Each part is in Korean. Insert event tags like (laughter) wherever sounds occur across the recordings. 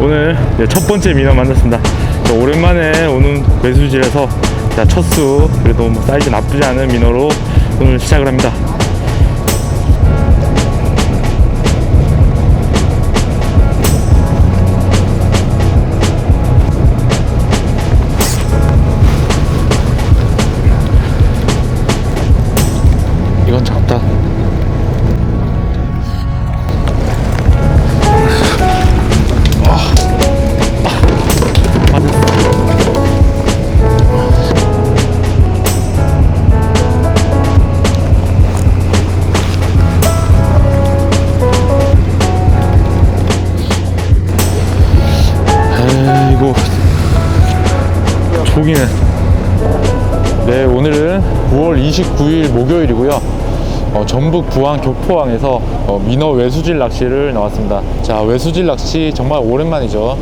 자 오늘 첫 번째 민어 만났습니다. 자, 오랜만에 오는 외수지에서 자, 첫수 그래도 뭐 사이즈 나쁘지 않은 민어로 오늘 시작을 합니다 전북 부안 교포항에서 어, 민어 외수질 낚시를 나왔습니다 자 외수질 낚시 정말 오랜만이죠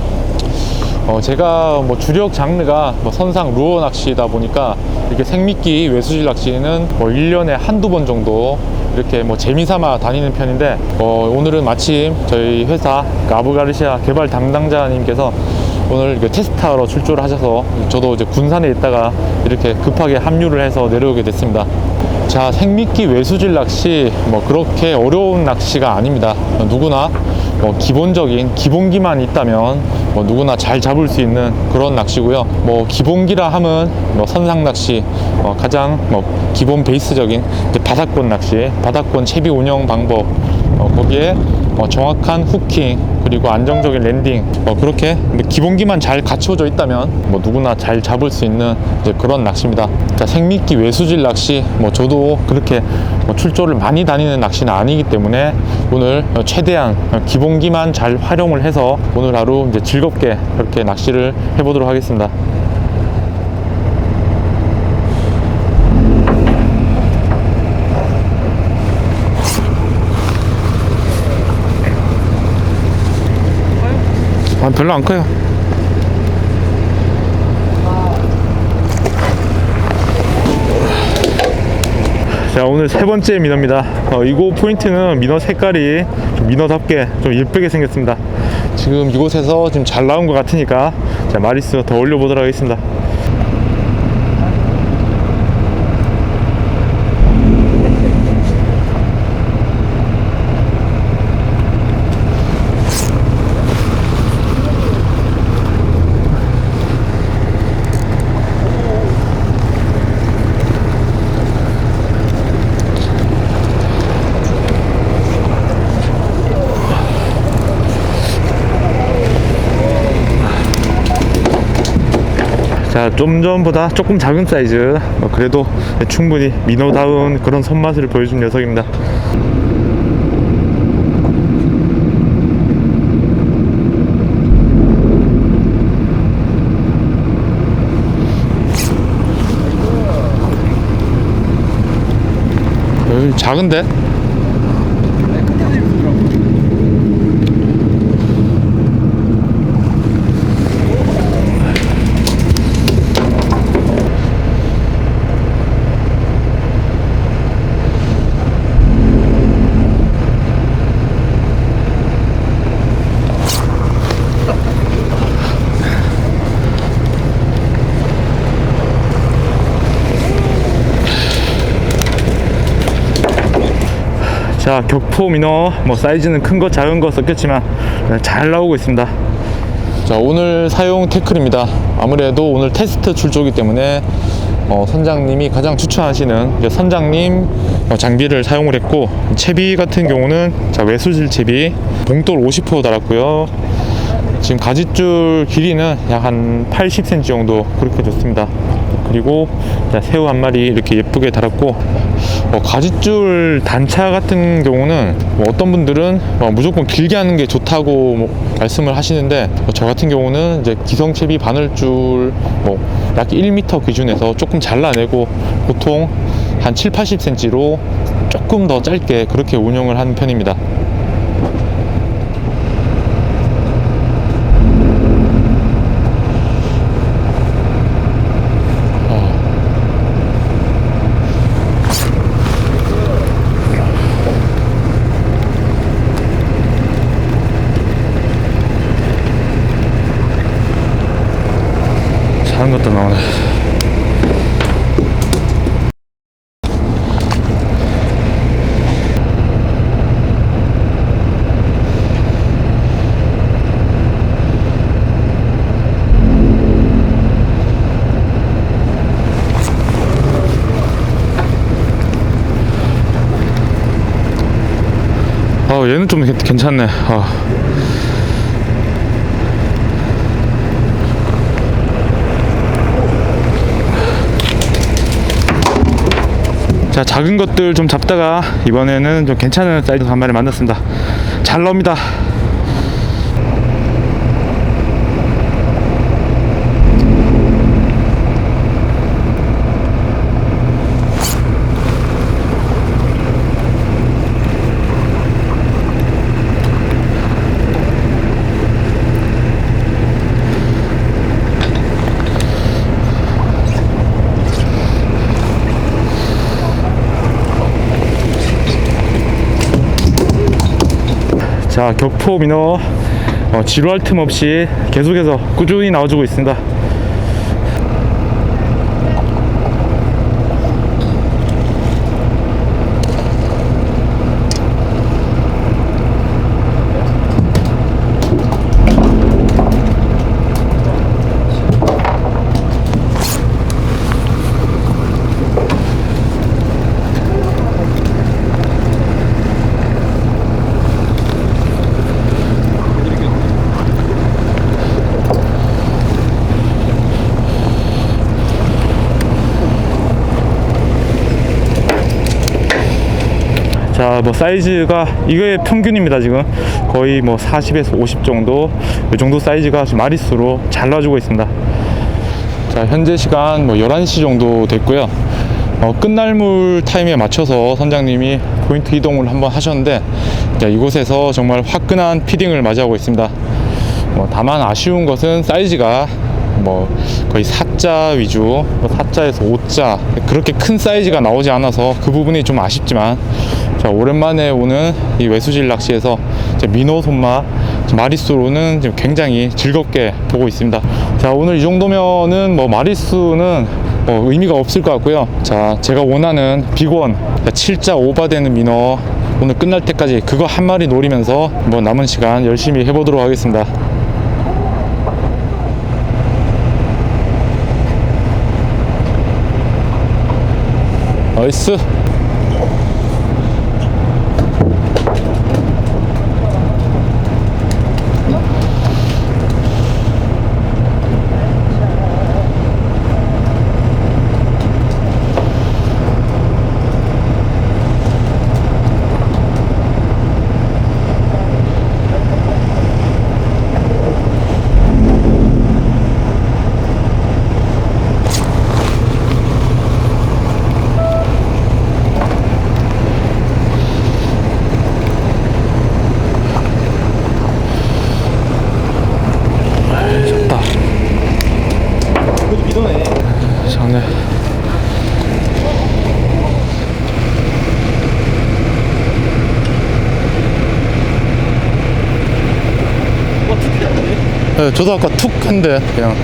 어, 제가 뭐 주력 장르가 뭐 선상 루어 낚시다 보니까 이렇게 생미끼 외수질 낚시는 뭐 1년에 한두 번 정도 이렇게 뭐 재미삼아 다니는 편인데 어, 오늘은 마침 저희 회사 그 아부가르시아 개발 담당자님께서 오늘 테스트하러 출조를 하셔서 저도 이제 군산에 있다가 이렇게 급하게 합류를 해서 내려오게 됐습니다. 자, 생미끼 외수질 낚시 뭐 그렇게 어려운 낚시가 아닙니다. 누구나 뭐 기본적인 기본기만 있다면 뭐 누구나 잘 잡을 수 있는 그런 낚시고요. 뭐 기본기라 함은 뭐 선상 낚시 어, 가장 뭐 기본 베이스적인 바닥권 낚시, 바닥권 채비 운영 방법 어, 거기에 어, 정확한 후킹 그리고 안정적인 랜딩 어, 그렇게 뭐 기본기만 잘 갖춰져 있다면 뭐 누구나 잘 잡을 수 있는 그런 낚시입니다. 자, 생미끼 외수질 낚시 뭐 저도 그렇게 뭐 출조를 많이 다니는 낚시는 아니기 때문에 오늘 어, 최대한 어, 기본기만 잘 활용을 해서 오늘 하루 이제 즐겁게 그렇게 낚시를 해보도록 하겠습니다. 아, 별로 안 커요. 자 오늘 세 번째 민어입니다. 어, 이곳 포인트는 민어 색깔이 좀 민어답게 좀 예쁘게 생겼습니다. 지금 이곳에서 지금 잘 나온 것 같으니까 자 마리수 더 올려보도록 하겠습니다 자, 좀 전보다 조금 작은 사이즈. 어, 그래도 충분히 민어다운 그런 손맛을 보여준 녀석입니다. 어이, 작은데? 자, 격포 민어 뭐 사이즈는 큰 거 작은 거 섞였지만 잘 나오고 있습니다. 자, 오늘 사용 태클입니다. 아무래도 오늘 테스트 출조기 때문에 어, 선장님이 가장 추천하시는 선장님 어, 장비를 사용을 했고 채비 같은 경우는 자, 외수질 채비 봉돌 50호 달았고요. 지금 가지줄 길이는 약 한 80cm 정도 그렇게 좋습니다. 그리고 자, 새우 한 마리 이렇게 예쁘게 달았고 어, 가지줄 단차 같은 경우는 뭐 어떤 분들은 어, 무조건 길게 하는 게 좋다고 뭐 말씀을 하시는데 어, 저 같은 경우는 이제 기성채비 바늘줄 뭐 약 1m 기준에서 조금 잘라내고 보통 한 7, 80cm로 조금 더 짧게 그렇게 운영을 하는 편입니다. 갖다 나오네. 아 얘는 좀 괜- 괜찮네. 아. 자 작은 것들 좀 잡다가 이번에는 좀 괜찮은 사이즈 한 마리 만났습니다. 잘 나옵니다. 자 격포 민어 어, 지루할 틈 없이 계속해서 꾸준히 나와주고 있습니다. 자, 뭐 사이즈가 이거의 평균입니다 지금 거의 뭐 40에서 50 정도 이 정도 사이즈가 마리수로 잘 나와주고 있습니다. 자, 현재 시간 뭐 11시 정도 됐고요. 어, 끝날물 타임에 맞춰서 선장님이 포인트 이동을 한번 하셨는데 자, 이곳에서 정말 화끈한 피딩을 맞이하고 있습니다. 뭐 다만 아쉬운 것은 사이즈가 뭐 거의 4자 위주, 뭐 4자에서 5자 그렇게 큰 사이즈가 나오지 않아서 그 부분이 좀 아쉽지만 자 오랜만에 오는 이 외수질 낚시에서 민어 손맛 마리수로는 지금 굉장히 즐겁게 보고 있습니다. 자 오늘 이 정도면은 뭐 마리수는 뭐 의미가 없을 것 같고요. 자 제가 원하는 빅원 7자 오바되는 민어 오늘 끝날 때까지 그거 한 마리 노리면서 뭐 남은 시간 열심히 해보도록 하겠습니다. 나이스 잡다 그래도 믿어내. 장네 와, 특이한데? 네, 저도 아까 툭 한데 그냥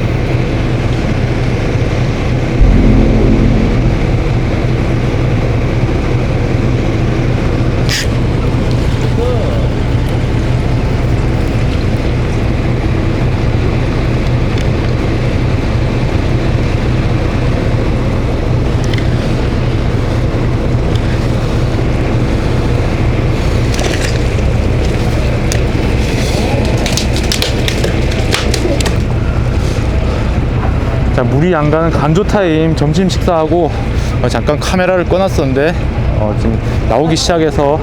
물이 안 가는 간조 타임 점심 식사하고 어, 잠깐 카메라를 꺼놨었는데 어, 지금 나오기 시작해서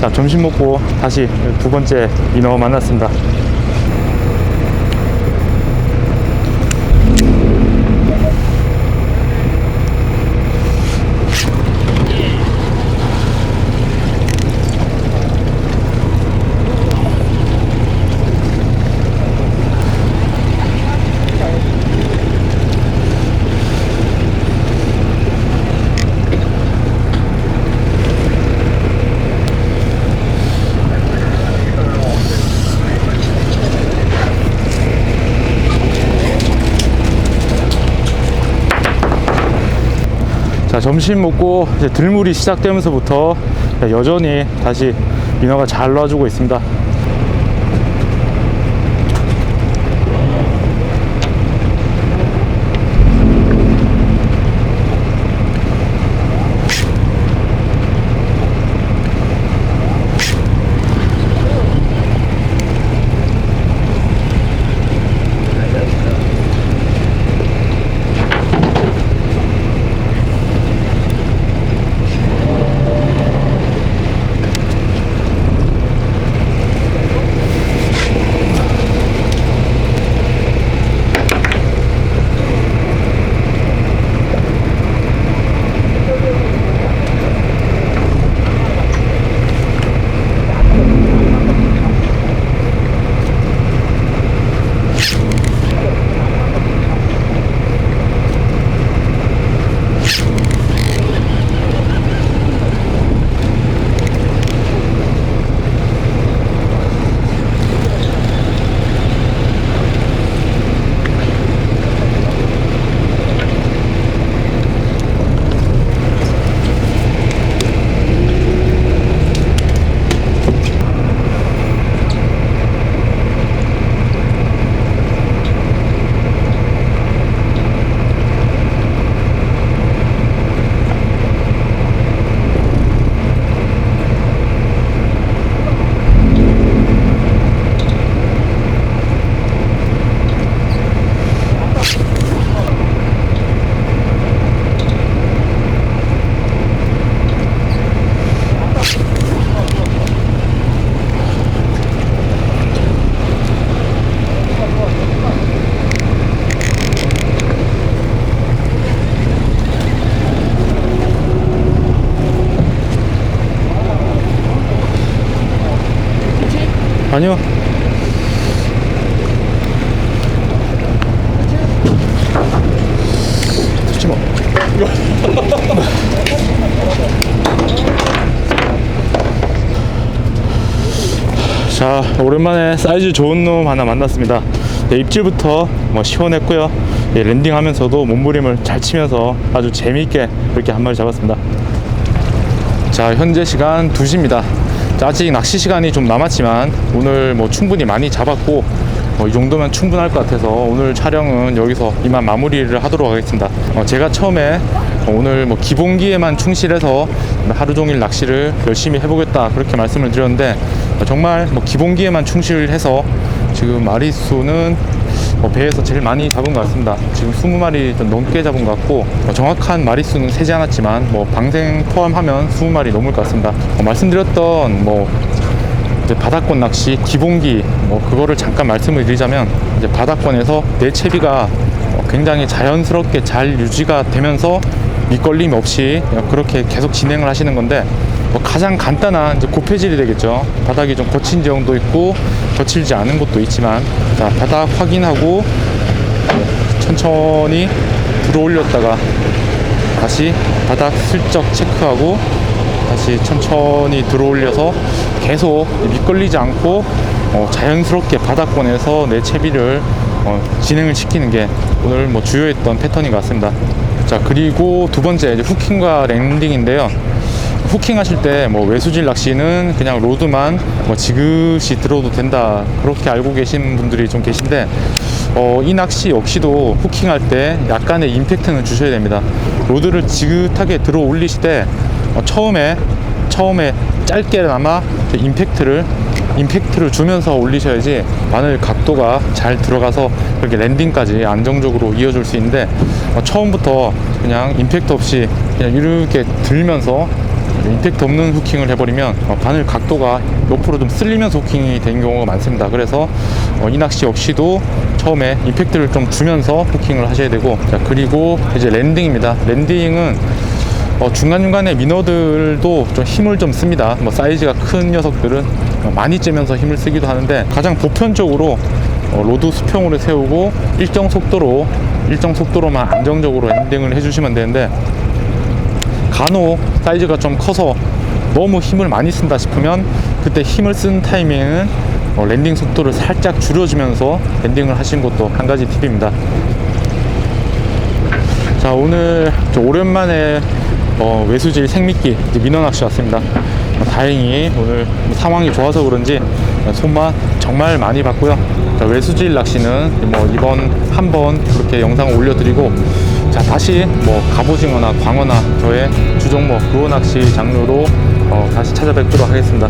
자 점심 먹고 다시 두 번째 민어 만났습니다. 점심 먹고 이제 들물이 시작되면서부터 여전히 다시 민어가 잘 놔주고 있습니다. 아니요. 듣지 마. (laughs) 자, 오랜만에 사이즈 좋은 놈 하나 만났습니다. 네, 입질부터 뭐 시원했고요. 예, 랜딩하면서도 몸부림을 잘 치면서 아주 재미있게 이렇게 한 마리 잡았습니다. 자 현재 시간 2시입니다 아직 낚시 시간이 좀 남았지만 오늘 뭐 충분히 많이 잡았고 어, 이 정도면 충분할 것 같아서 오늘 촬영은 여기서 이만 마무리를 하도록 하겠습니다. 어, 제가 처음에 어, 오늘 뭐 기본기에만 충실해서 하루 종일 낚시를 열심히 해보겠다 그렇게 말씀을 드렸는데 어, 정말 뭐 기본기에만 충실해서 지금 마리수는 어, 배에서 제일 많이 잡은 것 같습니다. 지금 20마리 좀 넘게 잡은 것 같고 어, 정확한 마리수는 세지 않았지만 뭐 방생 포함하면 20마리 넘을 것 같습니다. 어, 말씀드렸던 뭐 바닥권 낚시 기본기 뭐 그거를 잠깐 말씀을 드리자면 이제 바닥권에서 내 채비가 어, 굉장히 자연스럽게 잘 유지가 되면서 밑걸림 없이 그렇게 계속 진행을 하시는 건데 뭐 가장 간단한 이제 고폐질이 되겠죠. 바닥이 좀 거친 지형도 있고 거칠지 않은 곳도 있지만 자 바닥 확인하고 네, 천천히 들어 올렸다가 다시 바닥 슬쩍 체크하고 다시 천천히 들어 올려서 계속 밑걸리지 않고 어, 자연스럽게 바닥권에서 내 채비를 어, 진행을 시키는 게 오늘 뭐 주요했던 패턴인 것 같습니다. 자 그리고 두 번째 이제 후킹과 랜딩인데요. 후킹 하실 때 뭐 외수질 낚시는 그냥 로드만 뭐 지그시 들어도 된다 그렇게 알고 계신 분들이 좀 계신데 어, 이 낚시 역시도 후킹 할 때 약간의 임팩트는 주셔야 됩니다. 로드를 지긋하게 들어 올리실 때 어, 처음에 처음에 짧게나마 그 임팩트를 임팩트를 주면서 올리셔야지 바늘 각도가 잘 들어가서 그렇게 랜딩까지 안정적으로 이어줄 수 있는데 어, 처음부터 그냥 임팩트 없이 그냥 이렇게 들면서 임팩트 없는 후킹을 해버리면 어, 바늘 각도가 옆으로 좀 쓸리면서 후킹이 된 경우가 많습니다. 그래서 어, 이 낚시 역시도 처음에 임팩트를 좀 주면서 후킹을 하셔야 되고 자 그리고 이제 랜딩입니다. 랜딩은 어, 중간중간에 민어들도 좀 힘을 좀 씁니다. 뭐 사이즈가 큰 녀석들은 많이 째면서 힘을 쓰기도 하는데 가장 보편적으로 어, 로드 수평으로 세우고 일정 속도로 일정 속도로만 안정적으로 랜딩을 해주시면 되는데 간혹 사이즈가 좀 커서 너무 힘을 많이 쓴다 싶으면 그때 힘을 쓴 타이밍에는 어, 랜딩 속도를 살짝 줄여주면서 랜딩을 하시는 것도 한 가지 팁입니다. 자 오늘 좀 오랜만에 어, 외수질 생미끼 이제 민어 낚시 왔습니다. 어, 다행히 오늘 상황이 좋아서 그런지 손맛 정말 많이 봤고요. 자, 외수질 낚시는 뭐 이번 한번 그렇게 영상을 올려드리고 자 다시 뭐 갑오징어나 광어나 저의 주종목 루어 낚시 장르로 어, 다시 찾아뵙도록 하겠습니다.